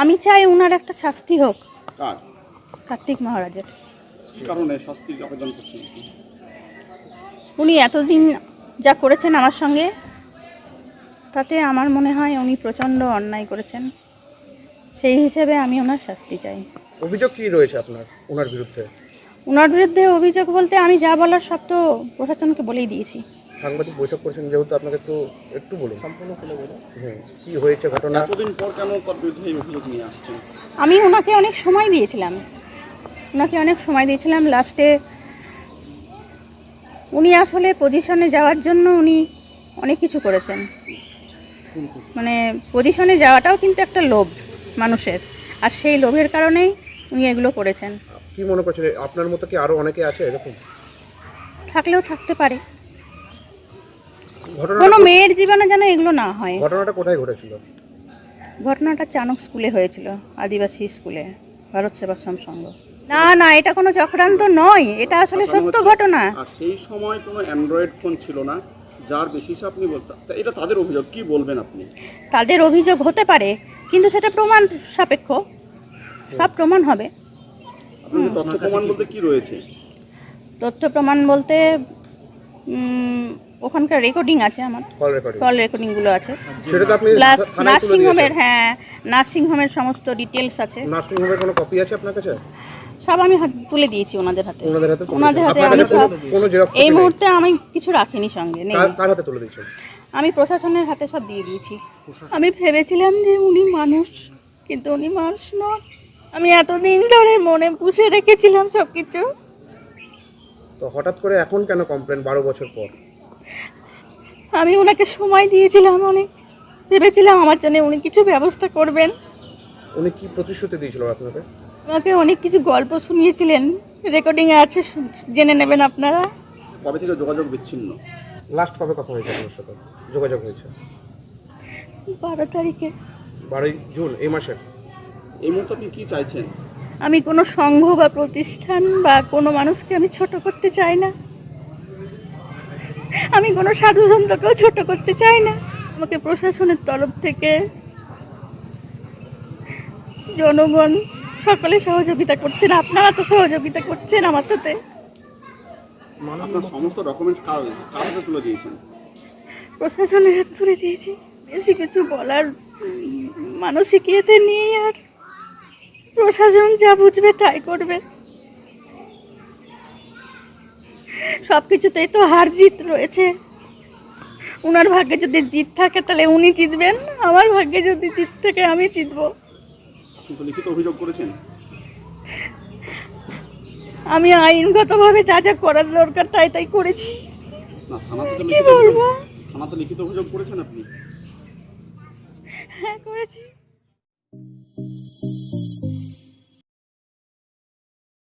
আমি চাই ওনার একটা শাস্তি হোক। কার? কার্তিক মহারাজের। কি কারণে শাস্তির আবেদন করছেন উনি এতদিন যা করেছেন আমার সঙ্গে তাতে আমার মনে হয় উনি প্রচণ্ড অন্যায় করেছেন। সেই হিসেবে আমি ওনার শাস্তি চাই। অভিযোগ কি রয়েছে আপনার ওনার বিরুদ্ধে? ওনার বিরুদ্ধে অভিযোগ বলতে আমি যা বলার সব তো প্রশাসনকে বলেই দিয়েছি। সাংবাদিক বৈঠক করেছেন যেহেতু আপনাকে একটু একটু বলুন। সম্পূর্ণ খুলে বলুন। হ্যাঁ কি হয়েছে ঘটনা? এতদিন পর কেন বিরুদ্ধে অভিযোগ নিয়ে আসছেন? আমি ওনাকে অনেক সময় দিয়েছিলাম। ওনাকে অনেক সময় দিয়েছিলাম। লাস্টে উনি আসলে পজিশনে যাওয়ার জন্য উনি অনেক কিছু করেছেন। মানে পজিশনে যাওয়াটাও কিন্তু একটা লোভ মানুষের। আর সেই লোভের কারণেই উনি এগুলো করেছেন। কি মনে করছেন? আপনার মতো কি আরও অনেকে আছে এরকম? থাকলেও থাকতে পারে। কোনো মেয়ের জীবনে যেন এগুলো না হয়। ঘটনাটা কোথায় ঘটেছিল? ঘটনাটা চানক স্কুলে হয়েছিল আদিবাসী স্কুলে ভারত সেবাশ্রম সংঘ। না না এটা কোনো চক্রান্ত নয় এটা আসলে সত্য ঘটনা। আর সেই সময় কোনো অ্যান্ড্রয়েড ফোন ছিল না যার বেশিস আপনি বলতে তা এটা তাদের অভিযোগ কি বলবেন আপনি? তাদের অভিযোগ হতে পারে কিন্তু সেটা প্রমাণ সাপেক্ষ। সব প্রমাণ হবে। আপনাদের তথ্য প্রমাণ বলতে কি রয়েছে? তথ্য প্রমাণ বলতে ওখানকার রেকর্ডিং আছে আমার। কল রেকর্ডিং কল রেকর্ডিংগুলো আছে। প্লাস নার্সিংহোমের হ্যাঁ নার্সিংহোমের সমস্ত ডিটেলস আছে। নার্সিং হোমের কোনো কপি আছে আপনার কাছে? সব আমি তুলে দিয়েছি ওনাদের হাতে। ওনাদের হাতে আমি সব এই মুহূর্তে আমি কিছু রাখিনি সঙ্গে নেই। কার হাতে তুলে দিয়েছি আমি প্রশাসনের হাতে সব দিয়ে দিয়েছি। আমি ভেবেছিলাম যে উনি মানুষ কিন্তু উনি মানুষ নন। আমি এতদিন ধরে মনে পুষে রেখেছিলাম সব কিছু তো হঠাৎ করে এখন কেন কমপ্লেন বারো বছর পর? আমি ওনাকে সময় দিয়েছিলাম অনেক ভেবেছিলাম আমার জন্য উনি কিছু ব্যবস্থা করবেন। উনি কি প্রতিশ্রুতি দিয়েছিল আপনাকে? আমাকে অনেক কিছু গল্প শুনিয়েছিলেন রেকর্ডিংয়ে আছে জেনে নেবেন আপনারা। কবে থেকে যোগাযোগ বিচ্ছিন্ন? লাস্ট কবে কথা হয়েছে আপনার সাথে? যোগাযোগ হয়েছে? বারো তারিখে। বারোই জুন এই মাসে? এই মুহূর্তে আপনি কি চাইছেন? আমি কোনো সংঘ বা প্রতিষ্ঠান বা কোনো মানুষকে আমি ছোট করতে চাই না। আমি কোনো সাধু সন্তকেও ছোট করতে চাই না। আমাকে প্রশাসনের তরফ থেকে জনগণ সকলে সহযোগিতা করছেন আপনারা তো সহযোগিতা করছেন আমার সাথে। আপনার সমস্ত ডকুমেন্টস তুলে দিয়েছেন? প্রশাসনের হাত তুলে দিয়েছি। বেশি কিছু বলার উম, মানসিকতা নিয়েই আর। প্রশাসন যা বুঝবে তাই করবে। সব কিছুতেই তো হার জিত রয়েছে। ওনার ভাগ্যে যদি জিত থাকে তাহলে উনি জিতবেন। আমার ভাগ্যে যদি জিত থাকে আমি জিতবো। লিখিত অভিযোগ করেছেন। আমি আইনগতভাবে যা যা করার দরকার তাই তাই করেছি। কি বলব? থানাতে লিখিত অভিযোগ করেছেন আপনি? হ্যাঁ করেছি।